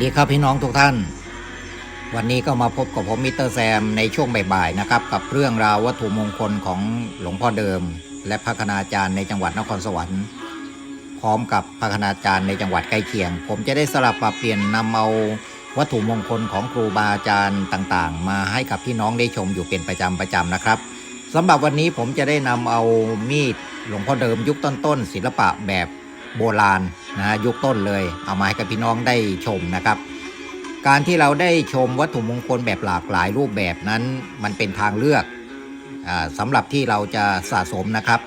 ดีครับพี่น้องทุกท่าน วันนี้ก็มาพบกับผมมิสเตอร์แซมในช่วงบ่ายๆนะครับ กับเรื่องราววัตถุมงคลของหลวงพ่อเดิม และพระคณาจารย์ในจังหวัดนครสวรรค์ พร้อมกับพระคณาจารย์ในจังหวัดใกล้เคียง ผมจะได้สลับปรับเปลี่ยนนำเอาวัตถุมงคลของครูบาอาจารย์ต่างๆ มาให้กับพี่น้องได้ชมอยู่เป็นประจำประจำนะครับสำหรับวันนี้ผมจะได้นำเอามีดหลวงพ่อเดิมยุคต้นๆศิลปะแบบโบราณ นะยุคต้นเลย เอามาให้กับพี่น้องได้ชมนะครับ การที่เราได้ชมวัตถุมงคลแบบหลากหลายรูปแบบนั้น มันเป็นทางเลือกอสำหรับที่เราจะสะสมนะครับ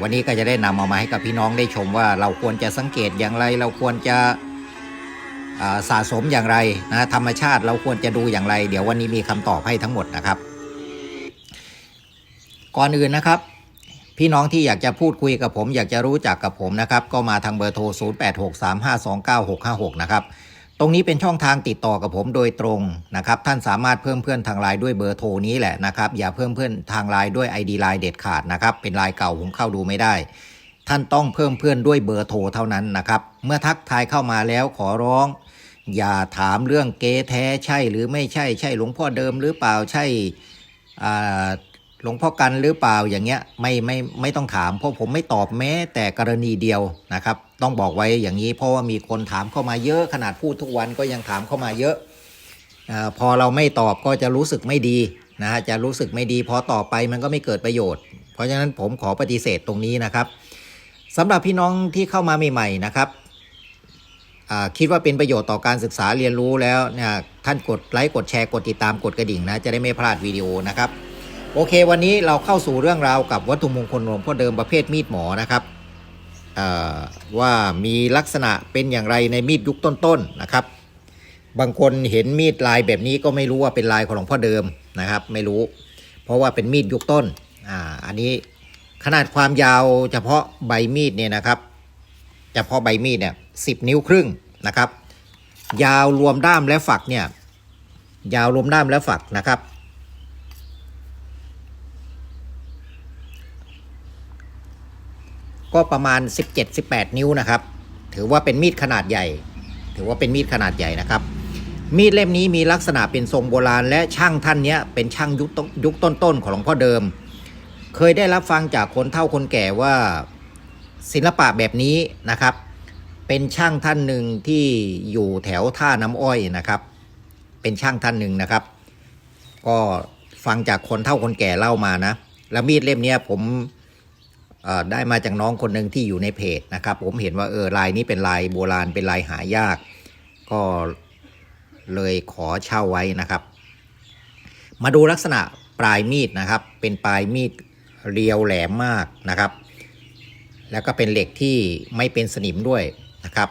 วันนี้ก็จะได้นำเอามาให้กับพี่น้องได้ชมว่าเราควรจะสังเกตอย่างไร เราควรจะสะสมอย่างไรนะธรรมชาติเราควรจะดูอย่างไร เดี๋ยววันนี้มีคำตอบให้ทั้งหมดนะครับ ก่อนอื่นนะครับ พี่น้องที่อยากจะพูดคุยกับผม อยากจะรู้จักกับผมนะครับ ก็มาทางเบอร์โทร 0863529656 นะครับ ตรงนี้เป็นช่องทางติดต่อกับผมโดยตรงนะครับ ท่านสามารถเพิ่มเพื่อนทางไลน์ด้วยเบอร์โทรนี้แหละนะครับ อย่าเพิ่มเพื่อนทางไลน์ด้วย ID ไลน์เด็ดขาดนะครับ เป็นไลน์เก่าผมเข้าดูไม่ได้ ท่านต้องเพิ่มเพื่อนด้วยเบอร์โทรเท่านั้นนะครับ เมื่อทักทายเข้ามาแล้วขอร้อง อย่าถามเรื่องเกแท้ใช่หรือไม่ใช่ ใช่หลวงพ่อเดิมหรือเปล่า ใช่ หลวงพ่อกันหรือเปล่าอย่างเงี้ยไม่ไม่ไม่ต้องถาม เพราะผมไม่ตอบแม้แต่กรณีเดียวนะครับ ต้องบอกไว้อย่างนี้เพราะว่ามีคนถามเข้ามาเยอะขนาดพูดทุกวันก็ยังถามเข้ามาเยอะอพอเราไม่ตอบก็จะรู้สึกไม่ดีนะฮะจะรู้สึกไม่ดีพอตอบไปมันก็ไม่เกิดประโยชน์ เพราะฉะนั้นผมขอปฏิเสธตรงนี้นะครับสำหรับพี่น้องที่เข้ามาใหม่ๆนะครับคิดว่าเป็นประโยชน์ต่อการศึกษาเรียนรู้แล้วเนี่ยท่านกดไลค์กดแชร์กดติดตามกดกระดิ่งนะจะได้ไม่พลาดวิดีโอนะครับ โอเค วันนี้เราเข้าสู่เรื่องราวกับวัตถุมงคลหลวงพ่อเดิมประเภทมีดหมอนะครับว่ามีลักษณะเป็นอย่างไรในมีดยุคต้นๆนะครับ บางคนเห็นมีดลายแบบนี้ก็ไม่รู้ว่าเป็นลายของหลวงพ่อเดิมนะครับ ไม่รู้ เพราะว่าเป็นมีดยุคต้นอ่าอันนี้ขนาดความยาวเฉพาะใบมีดเนี่ยนะครับ เฉพาะใบมีดเนี่ยสิบนิ้วครึ่งนะครับ ยาวรวมด้ามและฝักเนี่ยยาวรวมด้ามและฝักนะครับ ก็ประมาณ 17-18 นิ้วนะครับ ถือว่าเป็นมีดขนาดใหญ่ ถือว่าเป็นมีดขนาดใหญ่นะครับ มีดเล่มนี้มีลักษณะเป็นทรงโบราณ และช่างท่านนี้เป็นช่างยุคต้นยุคต้นๆของหลวงพ่อเดิม เคยได้รับฟังจากคนเฒ่าคนแก่ว่าศิลปะแบบนี้นะครับ เป็นช่างท่านหนึ่งที่อยู่แถวท่าน้ำอ้อยนะครับ เป็นช่างท่านหนึ่งนะครับ ก็ฟังจากคนเฒ่าคนแก่เล่ามานะ แล้วมีดเล่มนี้ผม ได้มาจากน้องคนหนึ่งที่อยู่ในเพจนะครับ ผมเห็นว่าเออลายนี้เป็นลายโบราณเป็นลายหายาก ก็เลยขอเช่าไว้นะครับ มาดูลักษณะปลายมีดนะครับ เป็นปลายมีดเรียวแหลมมากนะครับ แล้วก็เป็นเหล็กที่ไม่เป็นสนิมด้วยนะครับ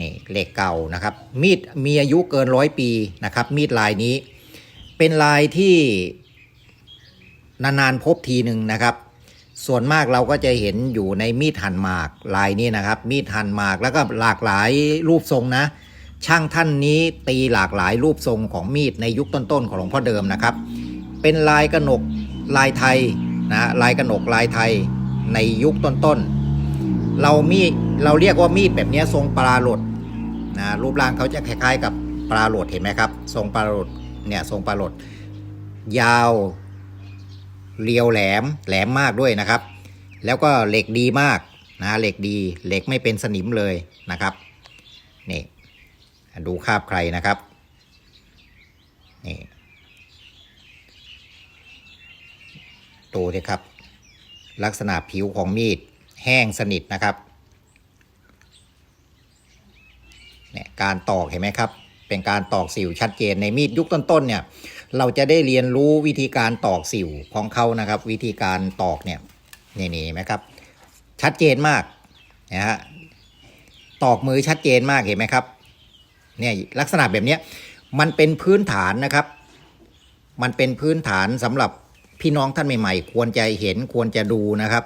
นี่เหล็กเก่านะครับ มีดมีอายุเกินร้อยปีนะครับ มีดลายนี้ เป็นลายที่นานๆพบทีหนึ่งนะครับ ส่วนมากเราก็จะเห็นอยู่ในมีดหั่นหมากลายนี้นะครับ มีดหั่นหมากแล้วก็หลากหลายรูปทรงนะ ช่างท่านนี้ตีหลากหลายรูปทรงของมีดในยุคต้นๆของหลวงพ่อเดิมนะครับ เป็นลายกระหนกลายไทยนะลายกระหนกลายไทยในยุคต้นๆเรามีดเราเรียกว่ามีดแบบนี้ทรงปลาโหลดนะรูปร่างเขาจะคล้ายๆ กับปลาโหลดเห็นไหมครับ ทรงปลาโหลดเนี่ยทรงปลาโหลดยาว เรียวแหลมแหลมมากด้วยนะครับ แล้วก็เหล็กดีมากนะเหล็กดีเหล็กไม่เป็นสนิมเลยนะครับนี่ดูคาบใครนะครับนี่ดูสิครับ ลักษณะผิวของมีดแห้งสนิทนะครับเนี่ยการตอกเห็นไหมครับ เป็นการตอกสิวชัดเจนในมีดยุคต้นๆเนี่ยเราจะได้เรียนรู้วิธีการตอกสิวของเขานะครับ วิธีการตอกเนี่ยนี่นี่ไหมครับ ชัดเจนมากนะฮะตอกมือชัดเจนมากเห็นไหมครับเนี่ยลักษณะแบบเนี้ยมันเป็นพื้นฐานนะครับ มันเป็นพื้นฐานสำหรับพี่น้องท่านใหม่ ๆ ควรจะเห็นควรจะดูนะครับ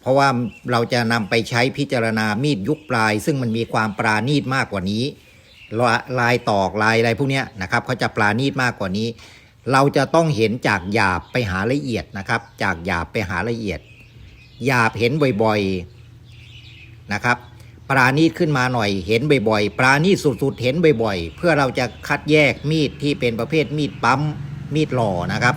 เพราะว่าเราจะนำไปใช้พิจารณามีดยุคปลาย ซึ่งมันมีความปราณีตมากกว่านี้ ลาลายตอกลายอะไรพวกนี้นะครับเขาจะปราณีตมากกว่านี้ เราจะต้องเห็นจากหยาบไปหาละเอียดนะครับ จากหยาบไปหาละเอียด หยาบเห็นบ่อยๆนะครับ ปราณีตขึ้นมาหน่อยเห็นบ่อยๆปราณีตสุดๆเห็นบ่อยๆ เพื่อเราจะคัดแยกมีดที่เป็นประเภทมีดปั๊มมีดหล่อนะครับ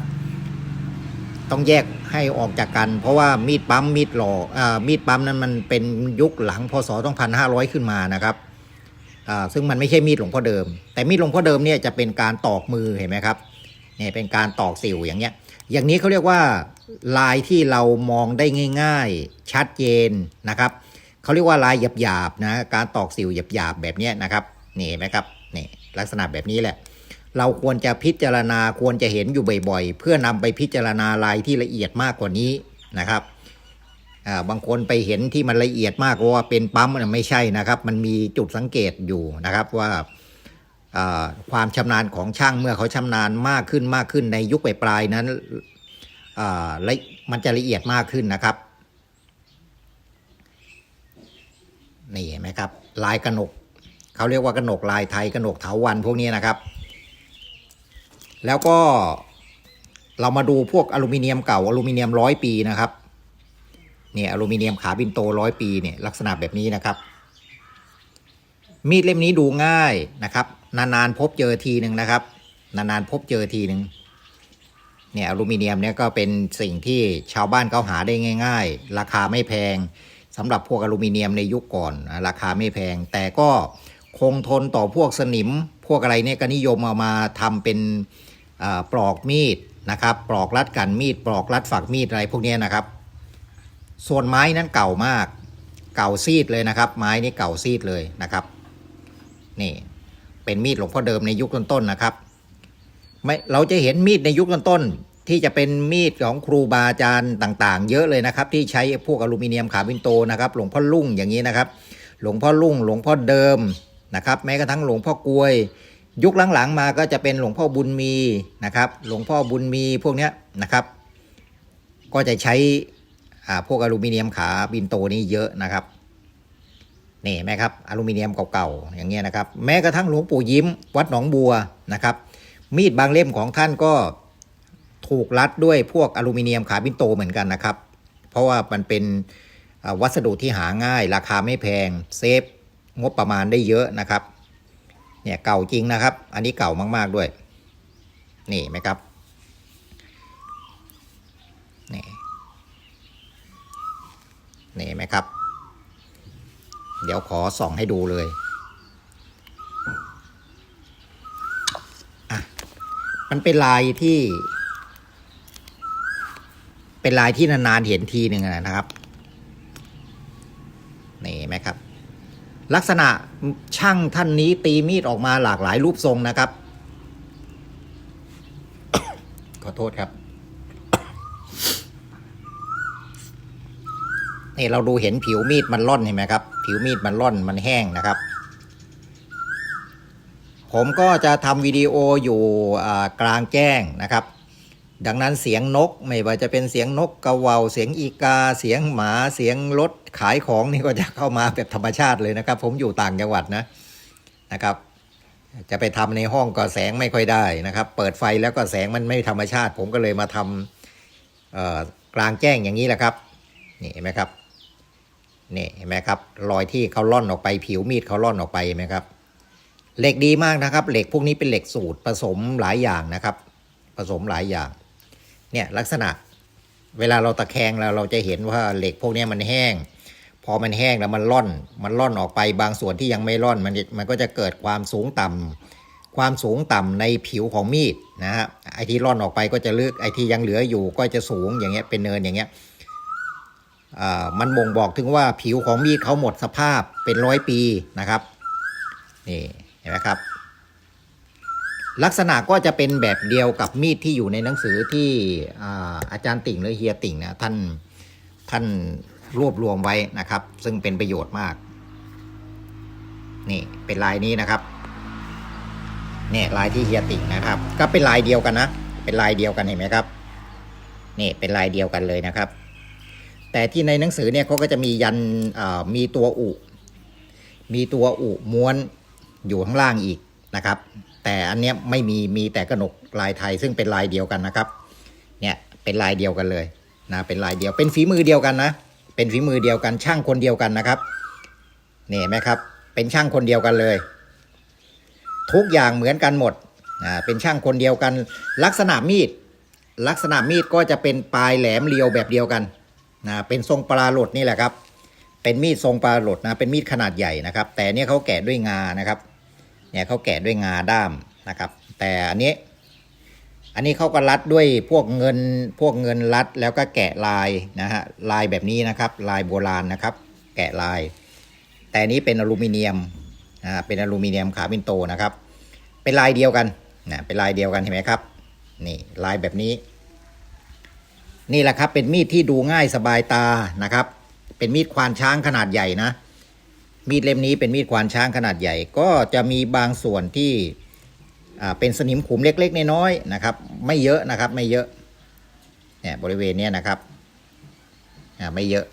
ต้องแยกให้ออกจากกัน เพราะว่ามีดปั๊มมีดหล่ออมีดปั๊มนั้นมันเป็นยุคหลังพศ2500 ขึ้นมานะครับ ซึ่งมันไม่ใช่มีดหลวงพ่อเดิม แต่มีดหลวงพ่อเดิมเนี่ยจะเป็นการตอกมือเห็นไหมครับเนี่ยเป็นการตอกสิวอย่างเงี้ย อย่างนี้เขาเรียกว่าลายที่เรามองได้ง่าย ๆ ชัดเจนนะครับเขาเรียกว่าลายหยาบๆนะการตอกสิวหยาบๆแบบนี้นะครับนี่เห็นไหมครับนี่ลักษณะแบบนี้แหละ เราควรจะพิจารณาควรจะเห็นอยู่บ่อยๆ เพื่อนำไปพิจารณาลายที่ละเอียดมากกว่านี้นะครับ บางคนไปเห็นที่มันละเอียดมากว่าเป็นปั๊มน่ะไม่ใช่นะครับ มันมีจุดสังเกตอยู่นะครับว่าอ่าความชำนาญของช่างเมื่อเขาชำนาญมากขึ้นมากขึ้นในยุคปลายนั้นอ่ามันจะละเอียดมากขึ้นนะครับนี่เห็นไหมครับ ลายกระหนก เขาเรียกว่ากระหนกลายไทยกระหนกเถาวันพวกนี้นะครับ แล้วก็เรามาดูพวกอลูมิเนียมเก่าอลูมิเนียมร้อยปีนะครับ เนี่ยอลูมิเนียมขาบินโตร้อยปีเนี่ยลักษณะแบบนี้นะครับ มีดเล่มนี้ดูง่ายนะครับ นานๆพบเจอทีหนึ่งนะครับ นานๆพบเจอทีหนึ่งเนี่ยอลูมิเนียมเนี่ยก็เป็นสิ่งที่ชาวบ้านเขาหาได้ง่าย ๆ ราคาไม่แพงสำหรับพวกอลูมิเนียมในยุคก่อนราคาไม่แพง แต่ก็คงทนต่อพวกสนิม พวกอะไรเนี่ยก็นิยมเอามาทำเป็นปลอกมีดนะครับ ปลอกรัดกันมีด ปลอกรัดฝักมีดอะไรพวกนี้นะครับ ส่วนไม้นั้นเก่ามาก เก่าซีดเลยนะครับ ไม้นี่เก่าซีดเลยนะครับ นี่เป็นมีดหลวงพ่อเดิมในยุคต้นๆนะครับไม่เราจะเห็นมีดในยุคต้นๆที่จะเป็นมีดของครูบาอาจารย์ต่าง ๆ เยอะเลยนะครับ ที่ใช้พวกอลูมิเนียมขาบินโตนะครับ หลวงพ่อลุ่งอย่างนี้นะครับ หลวงพ่อลุ่ง หลวงพ่อเดิมนะครับ แม้กระทั่งหลวงพ่อกลวย ยุคหลังๆมาก็จะเป็นหลวงพ่อบุญมีนะครับ หลวงพ่อบุญมีพวกเนี้ยนะครับ ก็จะใช้ พวกอลูมิเนียมขาบินโตนี่เยอะนะครับนี่ไหมครับอลูมิเนียมเก่าๆอย่างเงี้ยนะครับ แม้กระทั่งหลวงปู่ยิ้ม วัดหนองบัวนะครับ มีดบางเล่มของท่านก็ถูกรัดด้วยพวกอลูมิเนียมขาบินโตเหมือนกันนะครับ เพราะว่ามันเป็นวัสดุที่หาง่าย ราคาไม่แพงเซฟงบประมาณได้เยอะนะครับเนี่ยเก่าจริงนะครับ อันนี้เก่ามากๆด้วย นี่ไหมครับ นี่ไหมครับ เดี๋ยวขอส่องให้ดูเลยอะมันเป็นลายที่ เป็นลายที่นานๆเห็นทีหนึ่งนะครับนี่ไหมครับ ลักษณะช่างท่านนี้ตีมีดออกมาหลากหลายรูปทรงนะครับ ขอโทษครับ นี่เราดูเห็นผิวมีดมันร่อนเห็นไหมครับ ผิวมีดมันร่อนมันแห้งนะครับ ผมก็จะทำวิดีโออยู่กลางแจ้งนะครับ ดังนั้นเสียงนกไม่ว่าจะเป็นเสียงนกกระเหว่าเสียงอีกา เสียงหมาเสียงรถขายของนี่ก็จะเข้ามาแบบธรรมชาติเลยนะครับ ผมอยู่ต่างจังหวัดนะนะครับจะไปทำในห้องก็แสงไม่ค่อยได้นะครับ เปิดไฟแล้วก็แสงมันไม่ธรรมชาติ ผมก็เลยมาทำกลางแจ้งอย่างนี้แหละครับ นี่เห็นไหมครับ นี่เห็นไหมครับ รอยที่เขาล่อนออกไปผิวมีดเขาล่อนออกไปเห็นไหมครับ เหล็กดีมากนะครับ เหล็กพวกนี้เป็นเหล็กสูตรผสมหลายอย่างนะครับ ผสมหลายอย่าง เนี่ยลักษณะเวลาเราตะแคงแล้วเราจะเห็นว่าเหล็กพวกนี้มันแห้ง พอมันแห้งแล้วมันล่อน มันล่อนออกไปบางส่วนที่ยังไม่ล่อนมันมันก็จะเกิดความสูงต่ำความสูงต่ำในผิวของมีดนะฮะไอที่ล่อนออกไปก็จะลึกไอที่ยังเหลืออยู่ก็จะสูงอย่างเงี้ยเป็นเนินอย่างเงี้ย มันบ่งบอกถึงว่าผิวของมีดเขาหมดสภาพเป็นร้อยปีนะครับนี่เห็นไหมครับ ลักษณะก็จะเป็นแบบเดียวกับมีดที่อยู่ในหนังสือที่อาอาจารย์ติ่งหรือเฮียติ่งนะท่านท่านรวบรวมไว้นะครับ ซึ่งเป็นประโยชน์มาก นี่เป็นลายนี้นะครับเนี่ยลายที่เฮียติ่งนะครับ ก็เป็นลายเดียวกันนะ เป็นลายเดียวกันเห็นไหมครับนี่เป็นลายเดียวกันเลยนะครับ แต่ที่ในหนังสือเนี่ยเขาก็จะมียันมีตัวอุ มีตัวอุม้วนอยู่ข้างล่างอีกนะครับ แต่อันเนี้ยไม่มีมีแต่กระหนกลายไทยซึ่งเป็นลายเดียวกันนะครับ เนี่ยเป็นลายเดียวกันเลยนะเป็นลายเดียวเป็นฝีมือเดียวกันนะ เป็นฝีมือเดียวกันช่างคนเดียวกันนะครับเนี่เห็นไหมครับ เป็นช่างคนเดียวกันเลย ทุกอย่างเหมือนกันหมดอ่าเป็นช่างคนเดียวกัน ลักษณะมีดลักษณะมีดก็จะเป็นปลายแหลมเรียวแบบเดียวกัน นะเป็นทรงปลาหลดนี่แหละครับ เป็นมีดทรงปลาหลดนะเป็นมีดขนาดใหญ่นะครับ แต่เนี่ยเขาแกะด้วยงานะครับ เนี่ยเขาแกะด้วยงาด้ามนะครับ แต่อันนี้ อันนี้เขาก็รัดด้วยพวกเงินพวกเงินรัดแล้วก็แกะลายนะฮะลายแบบนี้นะครับ ลายโบราณนะครับ แกะลาย แต่อันนี้เป็นอลูมิเนียมอ่าเป็นอลูมิเนียมขาบินโตนะครับ เป็นลายเดียวกันนะเป็นลายเดียวกันเห็นไหมครับ นี่ลายแบบนี้ นี่แหละครับ เป็นมีดที่ดูง่ายสบายตานะครับ เป็นมีดควานช้างขนาดใหญ่นะ มีดเล่มนี้เป็นมีดควานช้างขนาดใหญ่ ก็จะมีบางส่วนที่เป็นสนิมขุมเล็ก ๆ น้อยๆนะครับ ไม่เยอะนะครับ ไม่เยอะเนี่ยบริเวณเนี้ยนะครับอ่าไม่เยอะ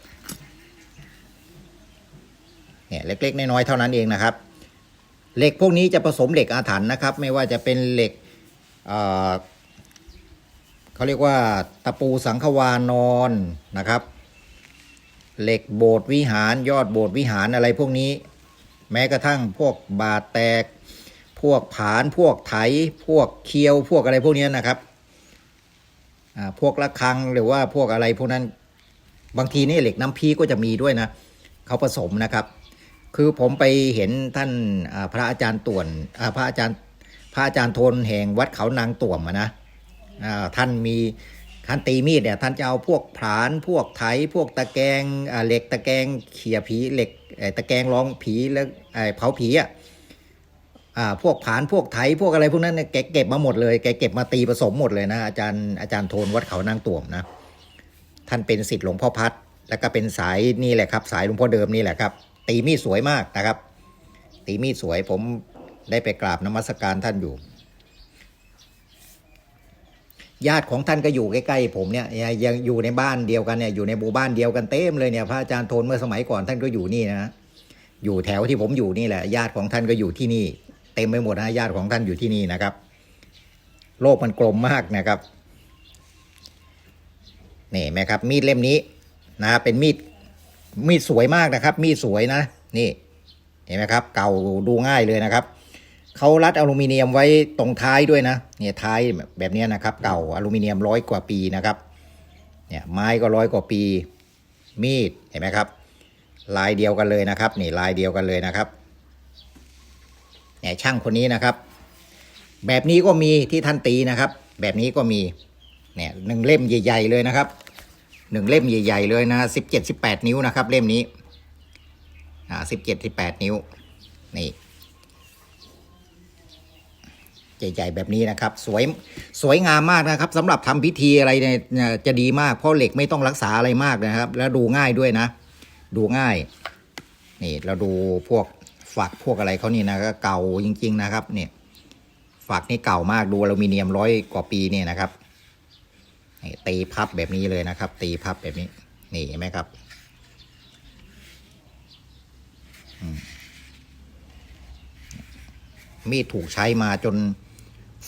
เนี่ยเล็ก ๆ น้อยๆเท่านั้นเองนะครับ เหล็กพวกนี้จะผสมเหล็กอาถรรพ์นะครับ ไม่ว่าจะเป็นเหล็ก เขาเรียกว่าตะปูสังขวานอนนะครับ เหล็กโบสถ์วิหารยอดโบสถ์วิหารอะไรพวกนี้ แม้กระทั่งพวกบาดแตก พวกผานพวกไถ พวกเคียวพวกอะไรพวกนี้นะครับอ่าพวกระฆังหรือว่าพวกอะไรพวกนั้นบางทีนี่เหล็กน้ำพีก็จะมีด้วยนะเขาผสมนะครับ คือผมไปเห็นท่านอ่าพระอาจารย์ต่วนอ่าพระอาจารย์พระอาจารย์โทนแห่งวัดเขานางต่วมนะ ท่านมีท่านตีมีดเนี่ยท่านจะเอาพวกผานพวกไถพวกตะแกรงเหล็กตะแกรงเขี่ยผีเหล็กตะแกรงรองผีแล้วเผาผีอะพวกผานพวกไถพวกอะไรพวกนั้นเนี่ยแกเก็บมาหมดเลยแกเก็บมาตีผสมหมดเลยนะอาจารย์อาจารย์โทนวัดเขานางต่วมนะท่านเป็นศิษย์หลวงพ่อพัดแล้วก็เป็นสายนี่แหละครับ สายหลวงพ่อเดิมนี่แหละครับ ตีมีดสวยมากนะครับ ตีมีดสวยผมได้ไปกราบนมัสการท่านอยู่ ญาติของท่านก็อยู่ใกล้ๆผมเนี่ยยังอยู่ในบ้านเดียวกันเนี่ยอยู่ในหมู่บ้านเดียวกันเต็มเลยเนี่ยพระอาจารย์โทนเมื่อสมัยก่อนท่านก็อยู่นี่นะอยู่แถวที่ผมอยู่นี่แหละ ญาติของท่านก็อยู่ที่นี่ เต็มไปหมดนะญาติของท่านอยู่ที่นี่นะครับ โลกมันกลมมากนะครับนี่ไหมครับ มีดเล่มนี้นะครับเป็นมีดมีดสวยมากนะครับ มีดสวยนะ นี่เห็นไหมครับ เก่าดูง่ายเลยนะครับ เขารัดอลูมิเนียมไว้ตรงท้ายด้วยนะเนี่ยท้ายแบบนี้นะครับ เก่าอลูมิเนียมร้อยกว่าปีนะครับเนี่ยไม้ก็ร้อยกว่าปี มีดเห็นไหมครับ ลายเดียวกันเลยนะครับนี่ลายเดียวกันเลยนะครับเนี่ยช่างคนนี้นะครับ แบบนี้ก็มีที่ท่านตีนะครับ แบบนี้ก็มีเนี่ยหนึ่งเล่มใหญ่ ๆ เลยนะครับหนึ่งเล่มใหญ่ ๆ เลยนะสิบเจ็ดสิบแปดนิ้วนะครับ เล่มนี้อ่าสิบเจ็ดสิบแปดนิ้วนี่ ใหญ่ ๆ แบบนี้นะครับ สวยสวยงามมากนะครับสำหรับทำพิธีอะไรเนี่ยจะดีมากเพราะเหล็กไม่ต้องรักษาอะไรมากนะครับ แล้วดูง่ายด้วยนะ ดูง่าย นี่เราดูพวกฝักพวกอะไรเขานี่นะก็เก่าจริง ๆ นะครับ เนี่ยฝักนี่เก่ามากดูอลูมิเนียมร้อยกว่าปีเนี่ยนะครับนี่ตีพับแบบนี้เลยนะครับ ตีพับแบบนี้ นี่เห็นไหมครับมมีดถูกใช้มาจน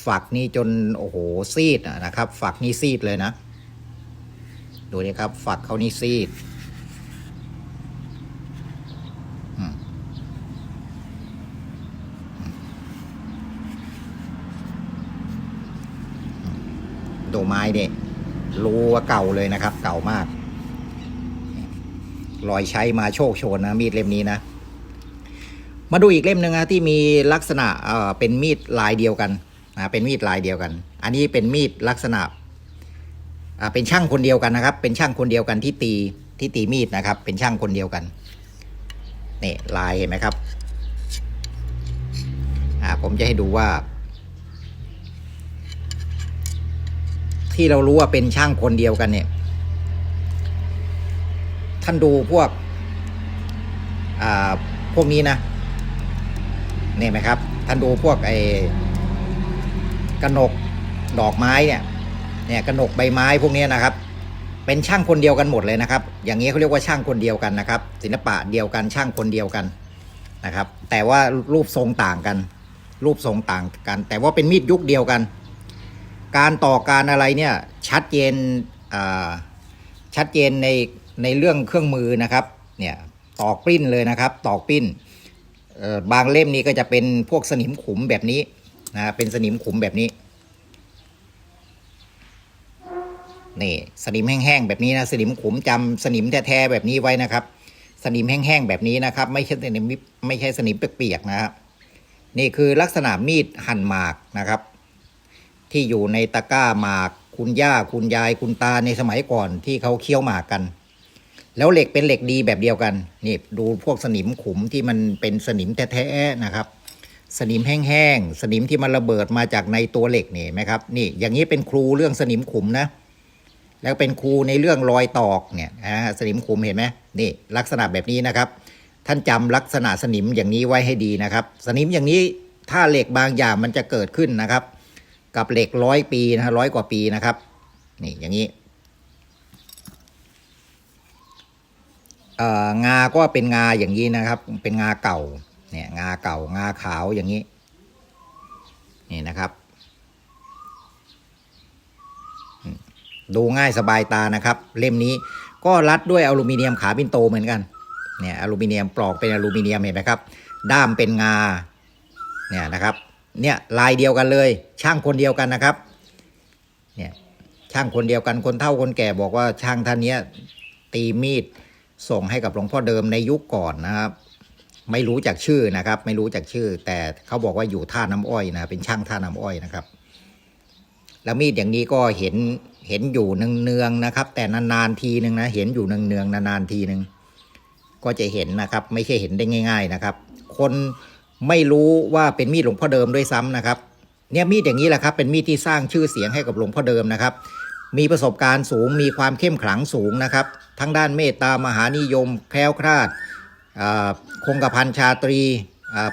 ฝักนี่จนโอ้โหซีดนะครับ ฝักนี่ซีดเลยนะ ดูนี่ครับ ฝักเขานี่ซีดอืมดูไม้เนี่ยรูว่าเก่าเลยนะครับ เก่ามาก รอยใช้มาโชคโชนนะ มีดเล่มนี้นะ มาดูอีกเล่มหนึ่งนะที่มีลักษณะเเป็นมีดลายเดียวกัน นะเป็นมีดลายเดียวกัน อันนี้เป็นมีดลักษณะเป็นช่างคนเดียวกันนะครับ เป็นช่างคนเดียวกันที่ตีที่ตีมีดนะครับ เป็นช่างคนเดียวกันนี่ลายเห็นไหมครับผมจะให้ดูว่า ที่เรารู้ว่าเป็นช่างคนเดียวกันเนี่ย ท่านดูพวกอ่าพวกนี้นะเนี่ยไหมครับ ท่านดูพวกไอ กระหนกดอกไม้เนี่ยเนี่ยกระหนกใบไม้พวกนี้นะครับ เป็นช่างคนเดียวกันหมดเลยนะครับ อย่างนี้เขาเรียกว่าช่างคนเดียวกันนะครับ ศิลปะเดียวกันช่างคนเดียวกันนะครับ แต่ว่ารูปทรงต่างกัน รูปทรงต่างกัน แต่ว่าเป็นมีดยุคเดียวกัน การต่อการอะไรเนี่ยชัดเจนอ่าชัดเจนในในเรื่องเครื่องมือนะครับเนี่ยตอกปริ้นเลยนะครับ ตอกปริ้นบางเล่มนี้ก็จะเป็นพวกสนิมขุมแบบนี้ นะเป็นสนิมขุมแบบนี้ นี่สนิมแห้งๆแบบนี้นะสนิมขุมจำสนิมแท้ๆแบบนี้ไว้นะครับ สนิมแห้งๆแบบนี้นะครับ ไม่ใช่สนิมไม่ใช่สนิมเปียกๆนะครับนี่คือลักษณะมีดหั่นหมากนะครับ ที่อยู่ในตะกร้าหมากคุณย่าคุณยายคุณตาในสมัยก่อนที่เขาเคี้ยวหมากกัน แล้วเหล็กเป็นเหล็กดีแบบเดียวกันนี่ดูพวกสนิมขุมที่มันเป็นสนิมแท้ๆนะครับ สนิมแห้งๆ สนิมที่มันระเบิดมาจากในตัวเหล็กนี่ไหมครับ นี่อย่างนี้เป็นครูเรื่องสนิมขุมนะ แล้วเป็นครูในเรื่องรอยตอกเนี่ยอ่าสนิมขุมเห็นไหมนี่ลักษณะแบบนี้นะครับ ท่านจำลักษณะสนิมอย่างนี้ไว้ให้ดีนะครับ สนิมอย่างนี้ถ้าเหล็กบางอย่างมันจะเกิดขึ้นนะครับ กับเหล็กร้อยปีนะร้อยกว่าปีนะครับ นี่อย่างนี้งาก็เป็นงาอย่างนี้นะครับ เป็นงาเก่า เนี่ยงาเก่างาขาวอย่างนี้ นี่นะครับ ดูง่ายสบายตานะครับ เล่มนี้ก็รัดด้วยอลูมิเนียมขาปินโตเหมือนกันเนี่ยอลูมิเนียมปลอกเป็นอลูมิเนียมเห็นไหมครับ ด้ามเป็นงาเนี่ยนะครับ เนี่ยลายเดียวกันเลย ช่างคนเดียวกันนะครับ เนี่ยช่างคนเดียวกันคนเฒ่าคนแก่บอกว่าช่างท่านเนี้ยตีมีดส่งให้กับหลวงพ่อเดิมในยุคก่อนนะครับ ไม่รู้จักชื่อนะครับ ไม่รู้จักชื่อ แต่เขาบอกว่าอยู่ท่าน้ำอ้อยนะเป็นช่างท่าน้ำอ้อยนะครับ แล้วมีดอย่างนี้ก็เห็นเห็นอยู่เนืองๆนะครับ แต่นานๆทีหนึ่งนะเห็นอยู่เนืองๆนานๆทีหนึ่งก็จะเห็นนะครับ ไม่ใช่เห็นได้ง่าย ๆนะครับ คนไม่รู้ว่าเป็นมีดหลวงพ่อเดิมด้วยซ้ำนะครับ เนี่ยมีดอย่างนี้แหละครับ เป็นมีดที่สร้างชื่อเสียงให้กับหลวงพ่อเดิมนะครับ มีประสบการณ์สูงมีความเข้มขลังสูงนะครับ ทั้งด้านเมตตามหานิยมแคล้วคลาด คงกระพันชาตรี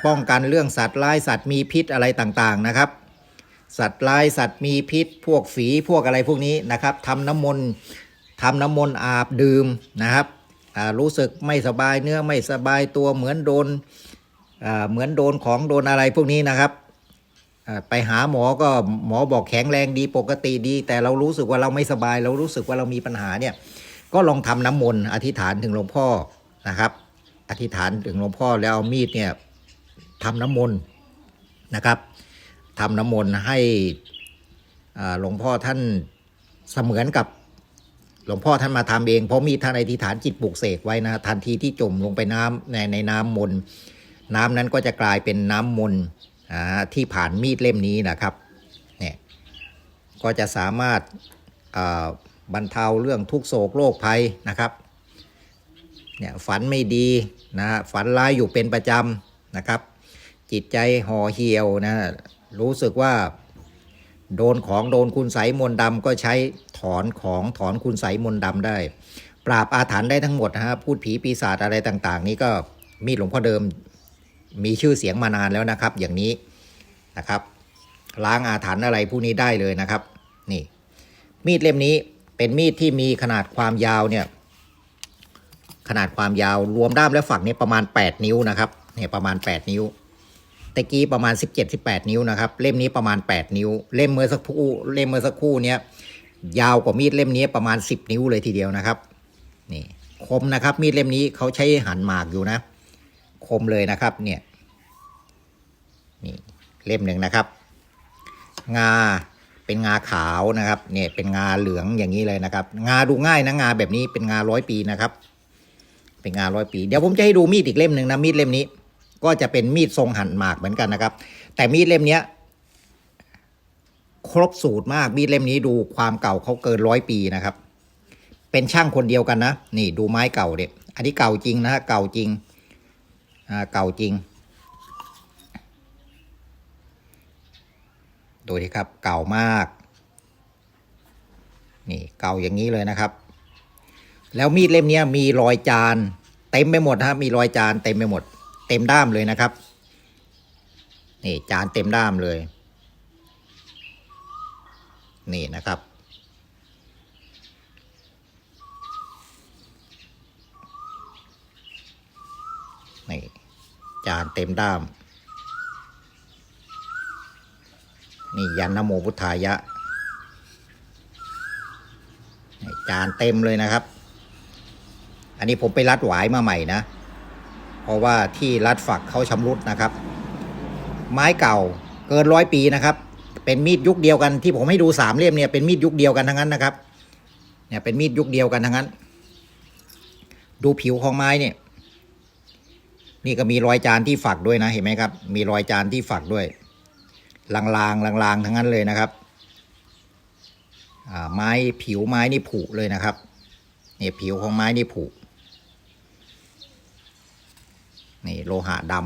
ป้องกันเรื่องสัตว์ร้ายสัตว์มีพิษอะไรต่างๆนะครับ สัตว์ร้ายสัตว์มีพิษ พวกฝีพวกอะไรพวกนี้นะครับทำน้ำมนต์ทำน้ำมนต์อาบดื่มนะครับรู้สึกไม่สบายเนื้อไม่สบายตัวเหมือนโดนเหมือนโดนของโดนอะไรพวกนี้นะครับไปหาหมอก็หมอบอกแข็งแรงดีปกติดี แต่เรารู้สึกว่าเราไม่สบาย เรารู้สึกว่าเรามีปัญหาเนี่ยก็ลองทำน้ำมนต์อธิษฐานถึงหลวงพ่อนะครับ อธิษฐานถึงหลวงพ่อแล้วเอามีดเนี่ยทำน้ำมนต์นะครับทำน้ำมนต์ให้หลวงพ่อท่านเสมือนกับหลวงพ่อท่านมาทำเองเพราะมีท่านอธิษฐานจิตปลุกเสกไว้นะทันทีที่จมลงไปน้ำในในน้ำมนต์น้ำนั้นก็จะกลายเป็นน้ำมนต์ที่ผ่านมีดเล่มนี้นะครับเนี่ยก็จะสามารถบรรเทาเรื่องทุกโศกโรคภัยนะครับเนี่ยฝันไม่ดี นะฝันร้ายอยู่เป็นประจำนะครับ จิตใจห่อเหี่ยวนะรู้สึกว่า โดนของโดนคุณใสมนต์ดำก็ใช้ถอนของถอนคุณใสมนต์ดำได้ ปราบอาถรรพ์ได้ทั้งหมดนะฮะพูดผีปีศาจอะไรต่างๆ นี่ก็มีหลวงพ่อเดิมมีชื่อเสียงมานานแล้วนะครับ อย่างนี้นะครับ ล้างอาถรรพ์อะไรพวกนี้ได้เลยนะครับ นี่ มีดเล่มนี้เป็นมีดที่มีขนาดความยาวเนี่ย ขนาดความยาวรวมด้ามและฝักนี่ประมาณ 8 นิ้วนะครับเนี่ยประมาณ 8 นิ้วตะกี้ประมาณ 17-18 นิ้วนะครับ เล่มนี้ประมาณ 8 นิ้ว เล่มเมื่อสักครู่เล่มเมื่อสักครู่เนี้ยยาวกว่ามีดเล่มนี้ประมาณ 10 นิ้วเลยทีเดียวนะครับนี่คมนะครับ มีดเล่มนี้เขาใช้หันหมากอยู่นะ คมเลยนะครับเนี่ยนี่เล่มหนึ่งนะครับ งาเป็นงาขาวนะครับ เนี่ยเป็นงาเหลืองอย่างนี้เลยนะครับ งาดูง่ายนะงาแบบนี้เป็นงาร้อยปีนะครับ เป็นงาร้อยปี เดี๋ยวผมจะให้ดูมีดอีกเล่มหนึ่งนะมีดเล่มนี้ ก็จะเป็นมีดทรงหั่นหมากเหมือนกันนะครับ แต่มีดเล่มเนี้ยครบสูตรมากมีดเล่มนี้ดูความเก่าเขาเกินร้อยปีนะครับ เป็นช่างคนเดียวกันนะ นี่ดูไม้เก่าเด็อันนี้เก่าจริงนะฮะเก่าจริงอ่าเก่าจริงดูดิครับเก่ามาก นี่เก่าอย่างนี้เลยนะครับ แล้วมีดเล่มนี้มีรอยจาน เต็มไปหมดนะครับมีรอยจานเต็มไปหมด เต็มด้ามเลยนะครับนี่จานเต็มด้ามเลย นี่นะครับ นี่จานเต็มด้าม นี่ยันนโมพุทธายะ จานเต็มเลยนะครับ อันนี้ผมไปรัดหวายมาใหม่นะ เพราะว่าที่รัดฝักเขาชำรุดนะครับ ไม้เก่าเกินร้อยปีนะครับ เป็นมีดยุคเดียวกันที่ผมให้ดูสามเล่มเนี่ยเป็นมีดยุคเดียวกันทั้งนั้นนะครับ เนี่ยเป็นมีดยุคเดียวกันทั้งนั้น ดูผิวของไม้เนี่ย นี่ก็มีรอยจานที่ฝักด้วยนะเห็นไหมครับ มีรอยจานที่ฝักด้วย ลางๆลางๆทั้งนั้นเลยนะครับอ่าไม้ผิวไม้นี่ผุเลยนะครับเนี่ยผิวของไม้นี่ผุ นี่โลหะดำ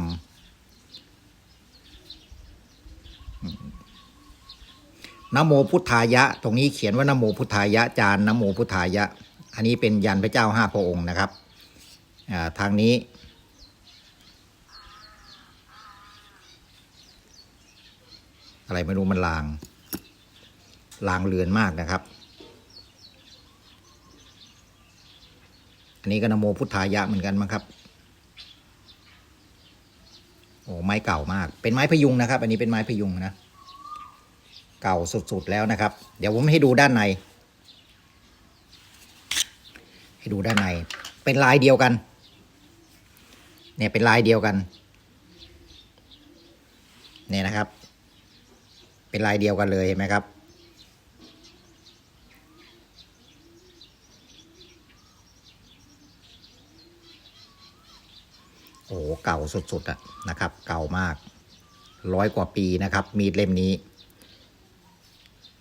นโมพุทธายะ ตรงนี้เขียนว่านโมพุทธายะ จานนโมพุทธายะ อันนี้เป็นยันพระเจ้าห้าพระองค์นะครับอ่าทางนี้อะไรไม่รู้มันลาง ลางเลือนมากนะครับ อันนี้ก็นโมพุทธายะเหมือนกันมั้งครับ อ้ไม้เก่ามาก เป็นไม้พยุงนะครับ อันนี้เป็นไม้พยุงนะ เก่าสุดๆแล้วนะครับ เดี๋ยวผมให้ดูด้านใน ให้ดูด้านใน เป็นลายเดียวกัน เนี่ยเป็นลายเดียวกัน เนี่ยนะครับ เป็นลายเดียวกันเลยเห็นไหมครับ โอ้โหเก่าสุดๆอะนะครับ เก่ามากร้อยกว่าปีนะครับ มีดเล่มนี้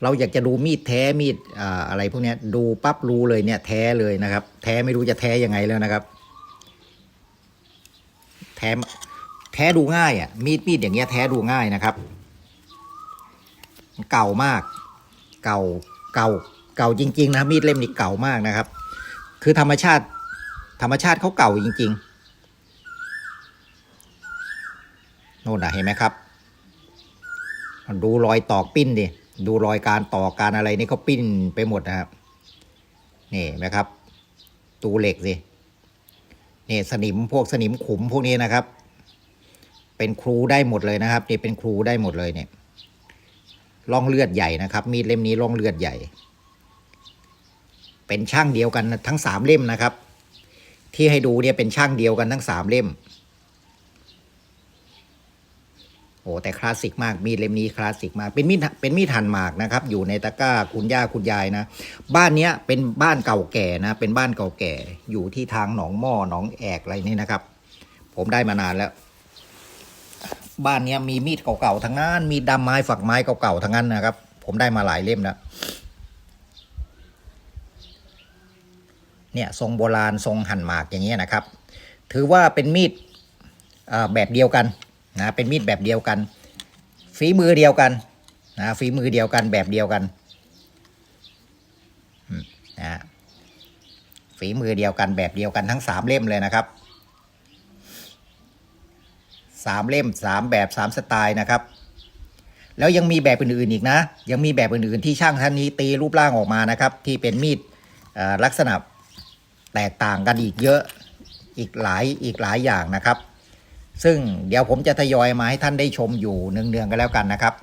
เราอยากจะดูมีดแท้มีดออะไรพวกนี้ดูปั๊บรู้เลยเนี่ย แท้เลยนะครับ แท้ไม่รู้จะแท้ยังไงแล้วนะครับ แท้แท้ดูง่ายอะ่ะ มีดมีดอย่างเงี้ยแท้ดูง่ายนะครับ เก่ามาก เก่าเก่าเก่าจริง ๆ นะมีดเล่มนี้เก่ามากนะครับ คือธรรมชาติ ธรรมชาติเขาเก่าจริง ๆ โน่นนะเห็นไหมครับดูรอยตอกปิ้นดิดูรอยการตอกการอะไรนี่เขาปิ้นไปหมดนะครับนี่เห็นไหมครับ ตูเหล็กสินี่สนิมพวกสนิมขุมพวกนี้นะครับ เป็นครูได้หมดเลยนะครับนี่เป็นครูได้หมดเลยเนี่ยร่องเลือดใหญ่นะครับ มีดเล่มนี้ร่องเลือดใหญ่ เป็นช่างเดียวกันทั้งสามเล่มนะครับ ที่ให้ดูเนี่ยเป็นช่างเดียวกันทั้งสามเล่ม โอ้แต่คลาสสิกมากมีดเล่มนี้คลาสสิกมากเป็นมีดเป็นมีดหั่นหมากนะครับ อยู่ในตะกร้าคุณย่าคุณยายนะ บ้านเนี้ยเป็นบ้านเก่าแก่นะ เป็นบ้านเก่าแก่ อยู่ที่ทางหนองหม้อหนองแอกอะไรนี่นะครับ ผมได้มานานแล้ว บ้านเนี้ยมีมีดเก่าๆทั้งนั้นมีดดำไม้ฝักไม้เก่าๆทั้งนั้นนะครับ ผมได้มาหลายเล่มแล้วเนี่ยทรงโบราณทรงหั่นหมากอย่างเงี้ยนะครับ ถือว่าเป็นมีดแบบเดียวกัน นะเป็นมีดแบบเดียวกัน ฝีมือเดียวกันนะฝีมือเดียวกันแบบเดียวกันนะฝีมือเดียวกันแบบเดียวกันทั้งสามเล่มเลยนะครับสามเล่มสามแบบสามสไตล์นะครับ แล้วยังมีแบบอื่นๆอีกนะ ยังมีแบบอื่นๆที่ช่างท่านนี้ตีรูปร่างออกมานะครับ ที่เป็นมีดลักษณะแตกต่างกันอีกเยอะอีกหลายอีกหลายอย่างนะครับ ซึ่งเดี๋ยวผมจะทยอยมาให้ท่านได้ชมอยู่เนืองๆกันแล้วกันนะครับ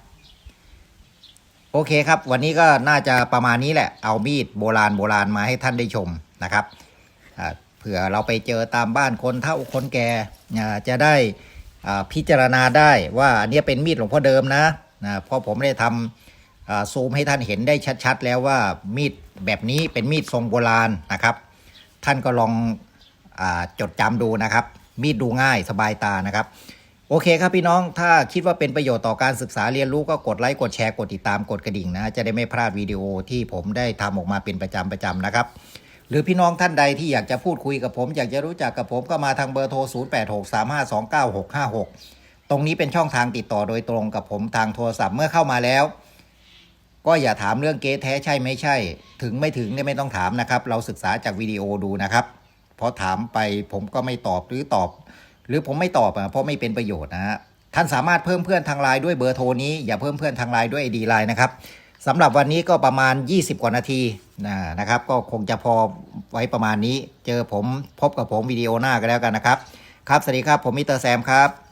โอเคครับ วันนี้ก็น่าจะประมาณนี้แหละ เอามีดโบราณโบราณมาให้ท่านได้ชมนะครับเผื่อเราไปเจอตามบ้านคนเฒ่าคนแก่จะได้พิจารณาได้ว่าอันนี้เป็นมีดหลวงพ่อเดิมนะนะเพราะผมได้ทำซูมให้ท่านเห็นได้ชัดๆ แล้วว่ามีดแบบนี้เป็นมีดทรงโบราณนะครับ ท่านก็ลองอจดจำดูนะครับ มีดดูง่ายสบายตานะครับ โอเคครับพี่น้องถ้าคิดว่าเป็นประโยชน์ต่อการศึกษาเรียนรู้ก็กดไลค์กดแชร์กดติดตามกดกระดิ่งนะ จะได้ไม่พลาดวิดีโอที่ผมได้ทำออกมาเป็นประจำประจำนะครับหรือพี่น้องท่านใดที่อยากจะพูดคุยกับผม อยากจะรู้จักกับผมก็มาทางเบอร์โทร 0863529656 ตรงนี้เป็นช่องทางติดต่อโดยตรงกับผมทางโทรศัพท์เมื่อเข้ามาแล้ว ก็อย่าถามเรื่องเก๊แท้ใช่ไม่ใช่ ถึงไม่ถึงเนี่ยไม่ต้องถามนะครับ เราศึกษาจากวิดีโอดูนะครับ พอถามไปผมก็ไม่ตอบหรือตอบ หรือผมไม่ตอบอะเพราะไม่เป็นประโยชน์นะฮะท่านสามารถเพิ่มเพื่อนทางไลน์ด้วยเบอร์โทรนี้ อย่าเพิ่มเพื่อนทางไลน์ด้วยไอดีไลน์นะครับสำหรับวันนี้ก็ประมาณ 20 กว่านาทีนะนะครับ ก็คงจะพอไว้ประมาณนี้ เจอผมพบกับผมวิดีโอหน้ากันแล้วกันนะครับ ครับสวัสดีครับผมมิสเตอร์แซมครับ